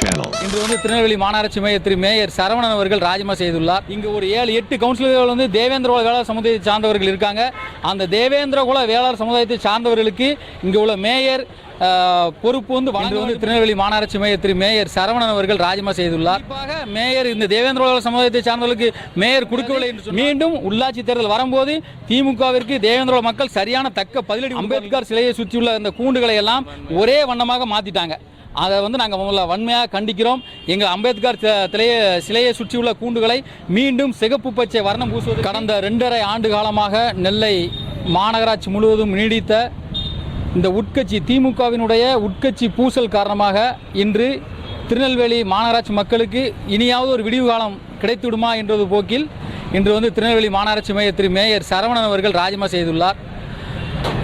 channel. இன்று வந்து திருநெல்வேலி மாநகராட்சி மையத்திற்கு மேயர் சரவணன் அவர்கள் ராஜினாமா செய்துள்ளார். இங்கு ஒரு ஏழு எட்டு கவுன்சிலர்கள் வந்து தேவேந்திர குல வேளாளர் சமுதாயத்தை சார்ந்தவர்கள் இருக்காங்க. அந்த தேவேந்திர குல வேளாளர் சமுதாயத்தை சார்ந்தவர்களுக்கு இங்கு உள்ள மேயர் பொறுப்பு வந்து இன்று வந்து திருநெல்வேலி மாநகராட்சி மையத்திற்கு மேயர் சரவணன் அவர்கள் ராஜினாமா செய்துள்ளார். குறிப்பாக மேயர் இந்த தேவேந்திர குல சமுதாயத்தை சார்ந்தவர்களுக்கு மேயர் கொடுக்கவில்லை என்று மீண்டும் உள்ளாட்சி தேர்தல் வரும்போது திமுகவிற்கு தேவேந்திர குல மக்கள் சரியான தக்க பதிலடி அம்பேத்கர் சிலையை சுற்றியுள்ள இந்த கூண்டுகளை எல்லாம் ஒரே வண்ணமாக மாற்றிட்டாங்க அதை வந்து நாங்கள் முதல்ல வன்மையாக கண்டிக்கிறோம். எங்கள் அம்பேத்கர் சிலையை சிலையை சுற்றியுள்ள கூண்டுகளை மீண்டும் சிகப்பு பச்சை வர்ணம் பூசுவது கடந்த ரெண்டரை ஆண்டு காலமாக நெல்லை மாநகராட்சி முழுவதும் நீடித்த இந்த உட்கட்சி திமுகவினுடைய உட்கட்சி பூசல் காரணமாக இன்று திருநெல்வேலி மாநகராட்சி மக்களுக்கு இனியாவது ஒரு விடிவு காலம் கிடைத்துவிடுமா என்றது போக்கில் இன்று வந்து திருநெல்வேலி மாநகராட்சி மையத்திற்கு மேயர் சரவணன் அவர்கள் ராஜினாமா செய்துள்ளார்.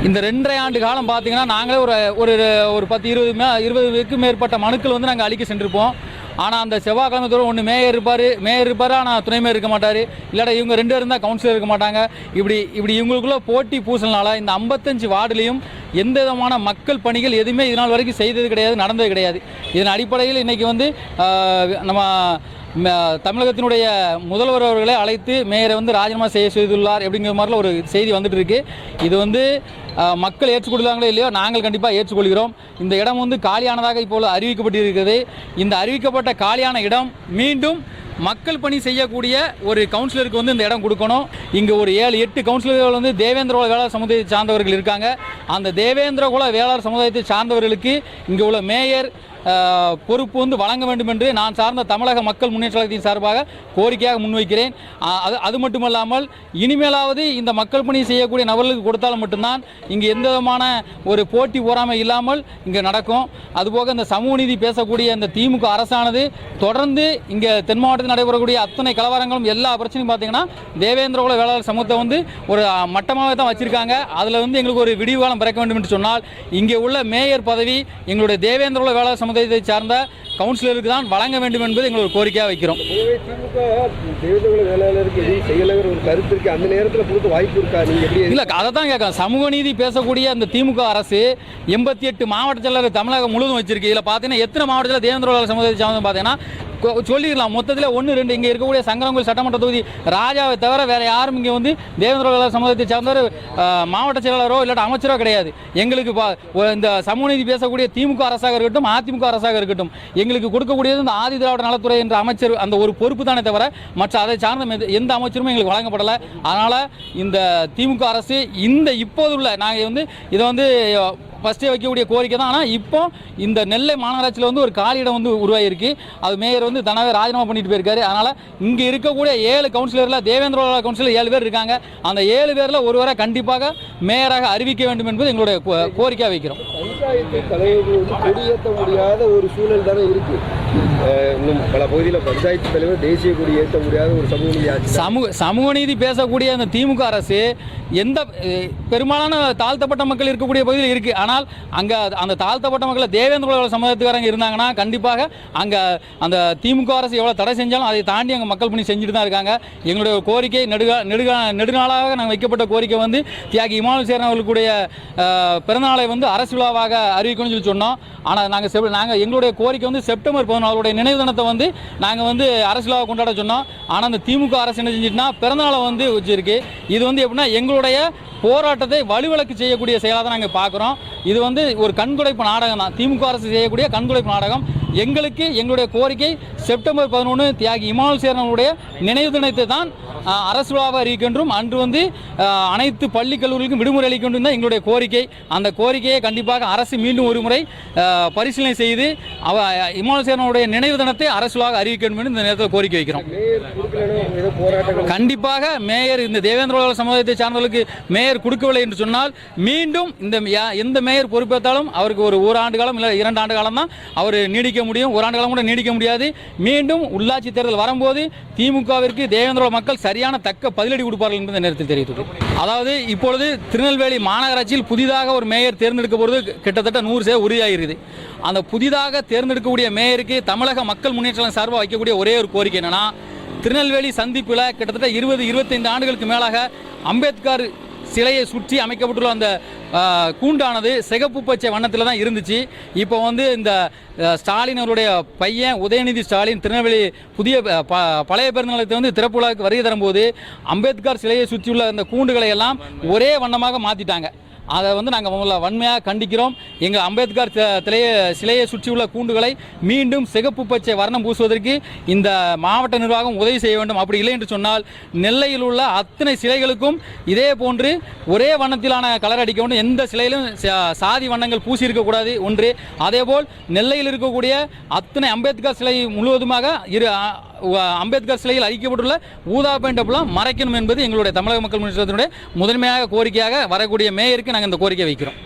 இந்த ரெண்டரை ஆண்டு காலம் பார்த்தீங்கன்னா நாங்களே ஒரு ஒரு ஒரு பத்து இருபது மே இருபதுக்கு மேற்பட்ட மனுக்கள் வந்து நாங்கள் அழிக்க சென்றிருப்போம். ஆனால் அந்த செவ்வாய்க்கிழமை தூரம் ஒன்று மேயர் இருப்பார். மேயர் இருப்பார் ஆனால் துணை மேயர் இருக்க மாட்டார். இல்லாட்டா இவங்க ரெண்டு பேரும் தான் கவுன்சிலர் இருக்க மாட்டாங்க. இப்படி இப்படி இவங்களுக்குள்ள போட்டி பூசல்னால இந்த ஐம்பத்தஞ்சு வார்டுலேயும் எந்த விதமான மக்கள் பணிகள் எதுவுமே இது நாள் வரைக்கும் செய்தது கிடையாது நடந்தது கிடையாது. இதன் அடிப்படையில் இன்றைக்கி வந்து நம்ம தமிழகத்தினுடைய முதல்வர் அவர்களை அழைத்து மேயரை வந்து ராஜினாமா செய்ய செய்துள்ளார் அப்படிங்கிற மாதிரிலாம் ஒரு செய்தி வந்துட்டு இருக்கு இது வந்து மக்கள் ஏற்றுக்கொள்ளாங்களோ இல்லையோ நாங்கள் கண்டிப்பாக ஏற்றுக்கொள்கிறோம். இந்த இடம் வந்து காலியானதாக இப்போது அறிவிக்கப்பட்டிருக்கிறது. இந்த அறிவிக்கப்பட்ட காலியான இடம் மீண்டும் மக்கள் பணி செய்யக்கூடிய ஒரு கவுன்சிலருக்கு வந்து இந்த இடம் கொடுக்கணும். இங்கே ஒரு ஏழு எட்டு கவுன்சிலர்கள் வந்து தேவேந்திர குல வேளாளர் சமுதாயத்தை சார்ந்தவர்கள் இருக்காங்க. அந்த தேவேந்திர குல வேளாளர் சமுதாயத்தை சார்ந்தவர்களுக்கு இங்கே உள்ள மேயர் பொறுப்பு வந்து வழங்க வேண்டும் என்று நான் சார்ந்த தமிழக மக்கள் முன்னேற்ற கழகத்தின் சார்பாக கோரிக்கையாக முன்வைக்கிறேன். அது அது மட்டுமல்லாமல் இனிமேலாவது இந்த மக்கள் பணி செய்யக்கூடிய நபர்களுக்கு கொடுத்தால் மட்டும்தான் இங்கே எந்த விதமான ஒரு போட்டி போராமை இல்லாமல் இங்கே நடக்கும். அதுபோக இந்த சமூக நீதி பேசக்கூடிய இந்த திமுக அரசானது தொடர்ந்து இங்கே தென் மாவட்டத்தில் நடைபெறக்கூடிய அத்தனை கலவரங்களும் எல்லா பிரச்சனையும் பார்த்தீங்கன்னா தேவேந்திர குல வேளாளர் சமூகத்தை வந்து ஒரு மட்டமாக தான் வச்சிருக்காங்க. அதில் வந்து எங்களுக்கு ஒரு விடிவு காலம் பிறக்க வேண்டும் என்று சொன்னால் இங்கே உள்ள மேயர் பதவி எங்களுடைய தேவேந்திர குல வேளாளர் சமுதாயத்தை சார்ந்த கவுன்சிலருக்கு தான் வழங்க வேண்டும் என்பது எங்களோட கோரிக்கையாக வைக்கிறோம். இல்லை அதை தான் கேட்கலாம் சமூக நீதி பேசக்கூடிய அந்த திமுக அரசு எண்பத்தி எட்டு மாவட்ட செயலர் தமிழகம் முழுவதும் வச்சிருக்கு. இதில் பார்த்தீங்கன்னா எத்தனை மாவட்டத்தில் தேவேந்திர சமுதாயத்தை சார்ந்து பார்த்தீங்கன்னா சொல்லிடலாம். மொத்தத்தில் ஒன்று ரெண்டு இங்கே இருக்கக்கூடிய சங்கரங்கோயில் சட்டமன்ற தொகுதி ராஜாவை தவிர வேறு யாரும் இங்கே வந்து தேவேந்திர சமூகத்தை சார்ந்தவர் மாவட்ட செயலாளரோ இல்லாட்ட அமைச்சரோ கிடையாது. எங்களுக்கு பா- இந்த சமூக நீதி பேசக்கூடிய திமுக அரசாக இருக்கட்டும் அதிமுக அரசாக இருக்கட்டும் எங்களுக்கு கொடுக்கக்கூடியது இந்த ஆதி திராவிட நலத்துறை என்ற அமைச்சர் அந்த ஒரு பொறுப்பு தானே தவிர மற்ற அதை சார்ந்த எந்த அமைச்சரும் எங்களுக்கு வழங்கப்படலை. அதனால் இந்த திமுக அரசு இந்த இப்போது உள்ள நாங்கள் வந்து இதை வந்து ஃபஸ்ட்டே வைக்கக்கூடிய கோரிக்கை தான். ஆனால் இப்போ இந்த நெல்லை மாநகராட்சியில் வந்து ஒரு காலியிடம் வந்து உருவாகிருக்கு அது மேயர் வந்து தனவே ராஜினாமா பண்ணிட்டு போயிருக்காரு. அதனால் இங்கே இருக்கக்கூடிய ஏழு கவுன்சிலரில் தேவேந்திர கவுன்சிலர் ஏழு பேர் இருக்காங்க. அந்த ஏழு பேரில் ஒருவரை கண்டிப்பாக மேயராக அறிவிக்க வேண்டும் என்பது எங்களுடைய கோ- கோரிக்கையாக வைக்கிறோம். பஞ்சாயத்து தலைவர்கள் கொடியேற்ற முடியாத ஒரு சூழல் தானே இருக்குது இன்னும் பல பகுதியில் பஞ்சாயத்து தலைவர் தேசிய கொடி ஏற்ற முடியாத ஒரு சமூக நீதி சமூக சமூக நீதி பேசக்கூடிய அந்த திமுக அரசு எந்த பெரும்பாலான தாழ்த்தப்பட்ட மக்கள் இருக்கக்கூடிய பகுதியில் இருக்குது ஆனால் அங்கே அந்த தாழ்த்தப்பட்ட மக்களை தேவேந்திர குல சமுதாயத்துக்காரங்க இருந்தாங்கன்னா கண்டிப்பாக அங்கே அந்த திமுக அரசு எவ்வளோ தடை செஞ்சாலும் அதை தாண்டி அங்கே மக்கள் பணி செஞ்சுட்டு தான் இருக்காங்க. எங்களுடைய கோரிக்கை நெடுகா நெடுகா நெடுநாளாக நாங்கள் வைக்கப்பட்ட கோரிக்கை வந்து தியாகி இமானு சேரன் அவர்களுடைய பிறந்தநாளை வந்து அரசு விழாவாக அறிவிக்கணும்னு சொல்லி சொன்னோம். ஆனால் நாங்கள் செப் நாங்கள் எங்களுடைய கோரிக்கை வந்து செப்டம்பர் பதினாலுடைய நினைவு தினத்தை வந்து நாங்கள் வந்து அரசியலாக கொண்டாட சொன்னோம். ஆனால் அந்த திமுக அரசு என்ன செஞ்சுட்டுனா பிறந்தநாளை வந்து வச்சிருக்கு. இது வந்து எப்படின்னா எங்களுடைய போராட்டத்தை வலுவிளக்கு செய்யக்கூடிய செயலாக தான் நாங்கள் பார்க்குறோம் இது வந்து ஒரு கண்குடைப்பு நாடகம் தான். திமுக அரசு செய்யக்கூடிய கண்குடைப்பு நாடகம். எங்களுக்கு எங்களுடைய கோரிக்கை செப்டம்பர் பதினொன்று தியாகி இமானுல் சேரனுடைய நினைவு தினத்தை தான் அரசு விழாவாக அறிவிக்கின்றோம். அன்று வந்து அனைத்து பள்ளி கல்லூரிகளுக்கும் விடுமுறை அளிக்கின்றும். தான் எங்களுடைய கோரிக்கை. அந்த கோரிக்கையை கண்டிப்பாக அரசு மீண்டும் ஒரு முறை பரிசீலனை செய்து அவ இமானுல் நினைவு தினத்தை அரசு விழாவாக அறிவிக்க வேண்டும் என்று இந்த நேரத்தில் கோரிக்கை வைக்கிறோம். கண்டிப்பாக மேயர் இந்த தேவேந்திர குல சமுதாயத்தை சார்ந்தவர்களுக்கு மேயர் கொடுக்கவில்லை என்று சொன்னால் மீண்டும் இந்த எந்த மேயர் பொறுப்பேற்றாலும் அவருக்கு ஒரு ஓராண்டு காலம் இல்லை இரண்டு ஆண்டு காலம் தான் அவர் நீடிக்க முடியும். ஒரு ஆண்டு காலம் கூட நீடிக்க முடியாது. மீண்டும் உள்ளாட்சி தேர்தல் வரும்போது திமுகவிற்கு தேவேந்திர மக்கள் சரியான தக்க பதிலடி கொடுப்பார்கள் என்பது நேரத்தில் தெரிவித்தது அதாவது இப்பொழுது திருநெல்வேலி மாநகராட்சியில் புதிதாக ஒரு மேயர் தேர்ந்தெடுக்க போகிறது கிட்டத்தட்ட நூறு சே உறுதியாகிறது அந்த புதிதாக தேர்ந்தெடுக்கக்கூடிய மேயருக்கு தமிழக மக்கள் முன்னேற்றம் சார்பாக வைக்கக்கூடிய ஒரே ஒரு கோரிக்கை என்னன்னா திருநெல்வேலி சந்திப்பில் கிட்டத்தட்ட இருபது இருபத்தைந்து ஆண்டுகளுக்கு மேலாக அம்பேத்கர் சிலையை சுற்றி அமைக்கப்பட்டுள்ள அந்த கூண்டானது சிகப்பு பச்சை வண்ணத்தில் தான் இருந்துச்சு. இப்போ வந்து இந்த ஸ்டாலின் அவருடைய பையன் உதயநிதி ஸ்டாலின் திருநெல்வேலி புதிய பழைய பெருநிலையத்தை வந்து திறப்புலாவுக்கு வருகை தரும்போது அம்பேத்கர் சிலையை சுற்றியுள்ள அந்த கூண்டுகளை எல்லாம் ஒரே வண்ணமாக மாற்றிட்டாங்க அதை வந்து நாங்கள் முதல்ல வன்மையாக கண்டிக்கிறோம். எங்கள் அம்பேத்கர் சிலையை சிலையை சுற்றியுள்ள கூண்டுகளை மீண்டும் சிகப்பு பச்சை வர்ணம் பூசுவதற்கு இந்த மாவட்ட நிர்வாகம் உதவி செய்ய வேண்டும். அப்படி இல்லை என்று சொன்னால் நெல்லையில் உள்ள அத்தனை சிலைகளுக்கும் இதே போன்று ஒரே வண்ணத்திலான கலர் அடிக்க வேண்டும். எந்த சிலையிலும் சா- சாதி வண்ணங்கள் பூசி இருக்கக்கூடாது ஒன்று. அதேபோல் நெல்லையில் இருக்கக்கூடிய அத்தனை அம்பேத்கர் சிலை முழுவதுமாக இரு அம்பேத்கர் சிலையில் அழிக்கப்பட்டுள்ள ஊதா பெயிண்டப்லாம் மறைக்கணும் என்பது எங்களுடைய தமிழக மக்கள் முன்னேற்றத்தினுடைய முதன்மையாக கோரிக்கையாக வரக்கூடிய மேயருக்கு நாங்கள் இந்த கோரிக்கை வைக்கிறோம்.